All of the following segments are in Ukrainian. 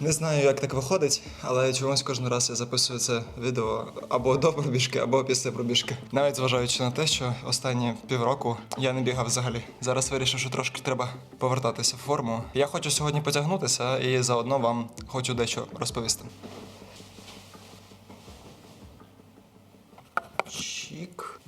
Не знаю, як так виходить, але чомусь кожен раз я записую це відео або до пробіжки, або після пробіжки. Навіть зважаючи на те, що останні півроку я не бігав взагалі. Зараз вирішив, що трошки треба повертатися в форму. Я хочу сьогодні потягнутися і заодно вам хочу дещо розповісти.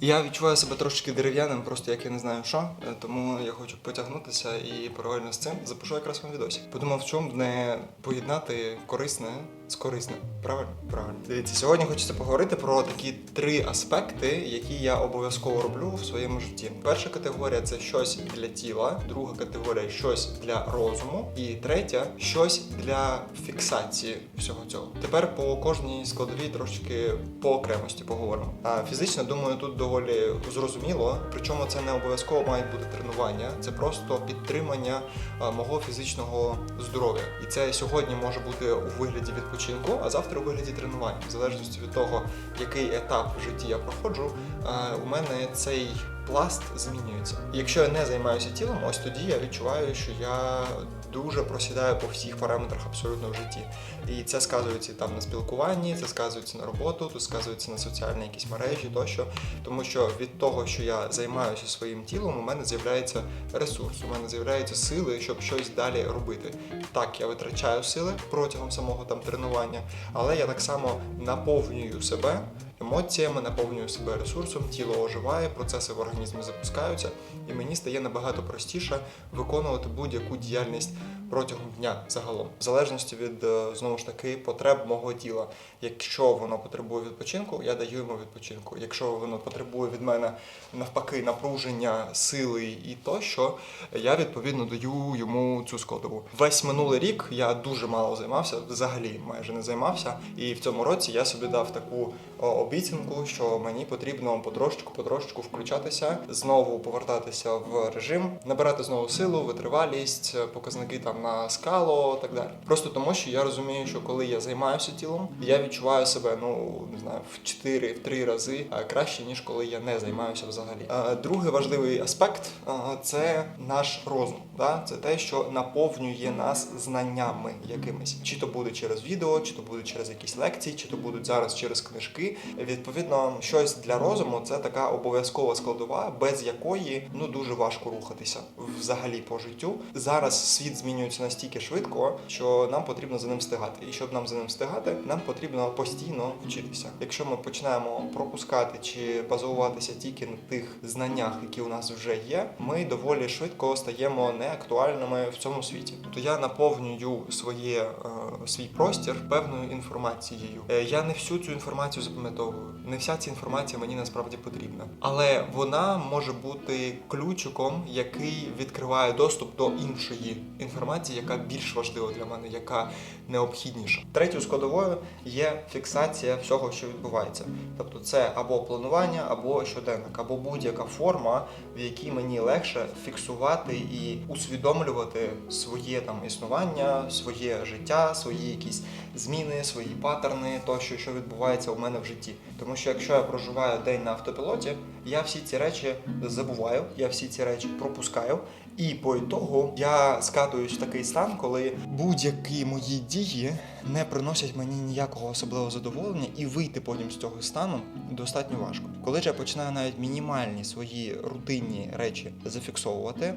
Я відчуваю себе трошки дерев'яним, просто як я не знаю що. е, Тому я хочу потягнутися і паралельно з цим запишу якраз вам відосі. Подумав, в чому не поєднати корисне з корисним. Правильно? Правильно. Дивіться, сьогодні хочеться поговорити про такі три аспекти, які я обов'язково роблю в своєму житті. Перша категорія це щось для тіла, друга категорія щось для розуму, і третя щось для фіксації всього цього. Тепер по кожній складовій трошки по окремості поговоримо. А фізично, думаю, тут доволі зрозуміло. Причому це не обов'язково мають бути тренування, це просто підтримання мого фізичного здоров'я. І це сьогодні може бути у вигляді відпочинку, а завтра у вигляді тренування. В залежності від того, який етап в житті я проходжу, у мене цей пласт змінюється. Якщо я не займаюся тілом, ось тоді я відчуваю, що я дуже просідаю по всіх параметрах абсолютно в житті. І це сказується там на спілкуванні, це сказується на роботу, це сказується на соціальні якісь мережі тощо. Тому що від того, що я займаюся своїм тілом, у мене з'являється ресурс, у мене з'являються сили, щоб щось далі робити. Так, я витрачаю сили протягом самого там тренування, але я так само наповнюю себе емоціями, наповнюю себе ресурсом, тіло оживає, процеси в організмі запускаються, і мені стає набагато простіше виконувати будь-яку діяльність протягом дня загалом, в залежності від е, знову ж таки потреб мого тіла. Якщо воно потребує відпочинку, я даю йому відпочинку. Якщо воно потребує від мене навпаки напруження, сили і тощо, я відповідно даю йому цю складову. Весь минулий рік я дуже мало займався, взагалі майже не займався. І в цьому році я собі дав таку о, обіцянку, що мені потрібно потрошечку, потрошечку включатися, знову повертатися в режим, набирати знову силу, витривалість, показники там на скало, так далі. Просто тому, що я розумію, що коли я займаюся тілом, я відчуваю себе ну не знаю в 4 в 3 рази краще ніж коли я не займаюся взагалі. Другий важливий аспект це наш розум. Да? Це те, що наповнює нас знаннями якимись, чи то буде через відео, чи то буде через якісь лекції, чи то будуть зараз через книжки. Відповідно, щось для розуму це така обов'язкова складова, без якої ну дуже важко рухатися взагалі по життю. Зараз світ змінюється настільки швидко, що нам потрібно за ним встигати. І щоб нам за ним встигати, нам потрібно постійно вчитися. Якщо ми починаємо пропускати чи базуватися тільки на тих знаннях, які у нас вже є, ми доволі швидко стаємо неактуальними в цьому світі. Тобто я наповнюю своє е, свій простір певною інформацією. Е, я не всю цю інформацію запам'ятовую. Не вся ця інформація мені насправді потрібна, але вона може бути ключиком, який відкриває доступ до іншої інформації, яка більш важлива для мене, яка необхідніша. Третьою складовою є фіксація всього, що відбувається. Тобто, це або планування, або щоденник, або будь-яка форма, в якій мені легше фіксувати і усвідомлювати своє там існування, своє життя, свої якісь зміни, свої паттерни, тощо, що відбувається у мене в житті. Тому що якщо я проживаю день на автопілоті, я всі ці речі забуваю, я всі ці речі пропускаю. І по ітогу я скатуюсь в такий стан, коли будь-які мої дії не приносять мені ніякого особливого задоволення, і вийти потім з цього стану достатньо важко. Коли ж я починаю навіть мінімальні свої рутинні речі зафіксовувати, е,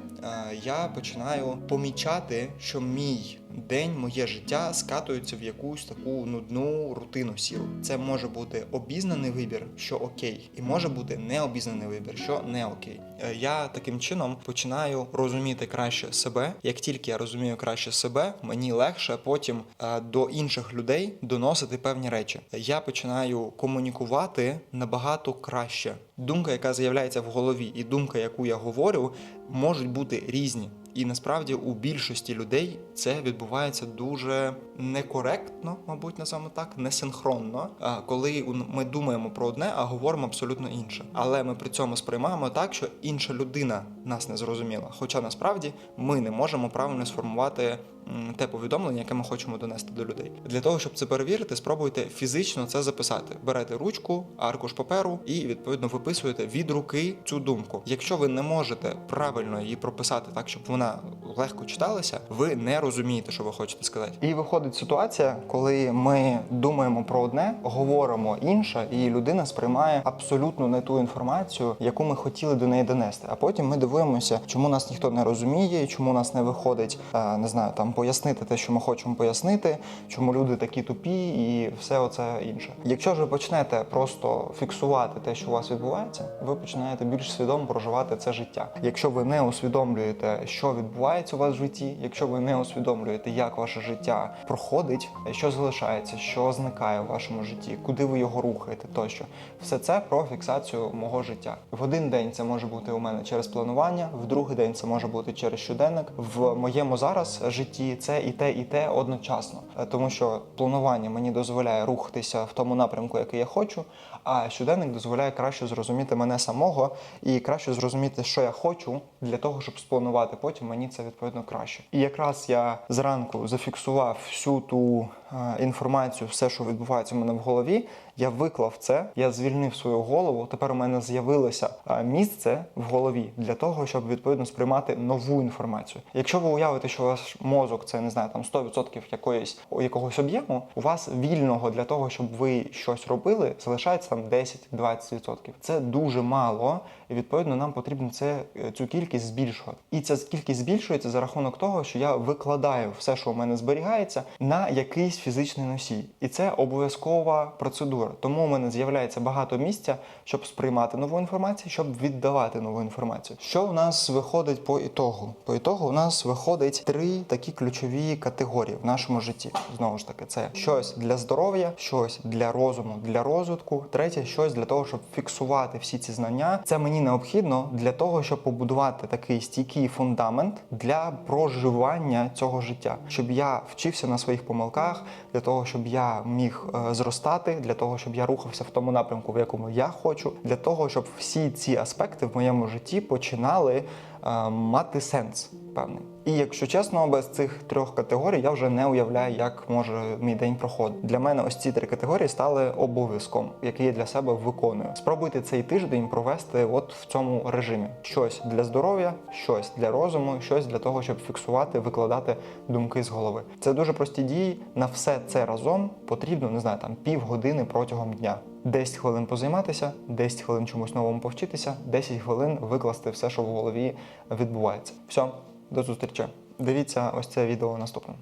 я починаю помічати, що мій день, моє життя скатується в якусь таку нудну рутину сіру. Це може бути обізнаний вибір, що окей, і може бути необізнаний вибір, що не окей. Е, Я таким чином починаю розуміти краще себе. Як тільки я розумію краще себе, мені легше потім е, до інших людей доносити певні речі. Я починаю комунікувати набагато краще. Думка, яка з'являється в голові, і думка, яку я говорю, можуть бути різні. І насправді у більшості людей це відбувається дуже некоректно, мабуть, називаємо так, несинхронно. Коли ми думаємо про одне, а говоримо абсолютно інше. Але ми при цьому сприймаємо так, що інша людина нас не зрозуміла. Хоча насправді ми не можемо правильно сформувати те повідомлення, яке ми хочемо донести до людей. Для того, щоб це перевірити, спробуйте фізично це записати. Берете ручку, аркуш паперу і відповідно виписуєте від руки цю думку. Якщо ви не можете правильно її прописати так, щоб вона легко читалася, ви не розумієте, що ви хочете сказати. І виходить ситуація, коли ми думаємо про одне, говоримо інше, і людина сприймає абсолютно не ту інформацію, яку ми хотіли до неї донести. А потім ми дивуємося, чому нас ніхто не розуміє, чому нас не виходить, е, не знаю, там пояснити те, що ми хочемо пояснити, чому люди такі тупі, і все оце інше. Якщо ж ви почнете просто фіксувати те, що у вас відбувається, ви починаєте більш свідомо проживати це життя. Якщо ви не усвідомлюєте, що відбувається у вас в житті, якщо ви не усвідомлюєте, як ваше життя проходить, що залишається, що зникає в вашому житті, куди ви його рухаєте, тощо, все це про фіксацію мого життя. В один день це може бути у мене через планування, в другий день це може бути через щоденник. В моєму зараз житті це і те, і те одночасно, тому що планування мені дозволяє рухатися в тому напрямку, який я хочу. А щоденник дозволяє краще зрозуміти мене самого і краще зрозуміти, що я хочу для того, щоб спланувати потім мені це відповідно краще. І якраз я зранку зафіксував всю ту е, інформацію, все, що відбувається в мене в голові. Я виклав це, я звільнив свою голову. Тепер у мене з'явилося е, місце в голові для того, щоб відповідно сприймати нову інформацію. Якщо ви уявите, що ваш мозок це не знаю, там 100% якоїсь якогось об'єму, у вас вільного для того, щоб ви щось робили, залишається там 10-20%. Це дуже мало, і відповідно нам потрібно це е, цю кількість збільшувати. І ця кількість збільшується за рахунок того, що я викладаю все, що у мене зберігається, на якийсь фізичний носій, і це обов'язкова процедура. Тому у мене з'являється багато місця, щоб сприймати нову інформацію, щоб віддавати нову інформацію. Що у нас виходить по ітогу? По ітогу у нас виходить три такі ключові категорії в нашому житті. Знову ж таки, це щось для здоров'я, щось для розуму, для розвитку. Третє щось для того, щоб фіксувати всі ці знання. Це мені необхідно для того, щоб побудувати такий стійкий фундамент для проживання цього життя, щоб я вчився на своїх помилках, для того, щоб я міг е, зростати, для того, щоб я рухався в тому напрямку, в якому я хочу, для того, щоб всі ці аспекти в моєму житті починали мати сенс певний. І якщо чесно, без цих трьох категорій я вже не уявляю, як може мій день проходити. Для мене ось ці три категорії стали обов'язком, який я для себе виконую. Спробуйте цей тиждень провести от в цьому режимі: щось для здоров'я, щось для розуму, щось для того, щоб фіксувати, викладати думки з голови. Це дуже прості дії. На все це разом потрібно не знаю, там півгодини протягом дня. 10 хвилин позайматися, 10 хвилин чомусь новому повчитися, 10 хвилин викласти все, що в голові відбувається. Все, до зустрічі. Дивіться ось це відео наступним.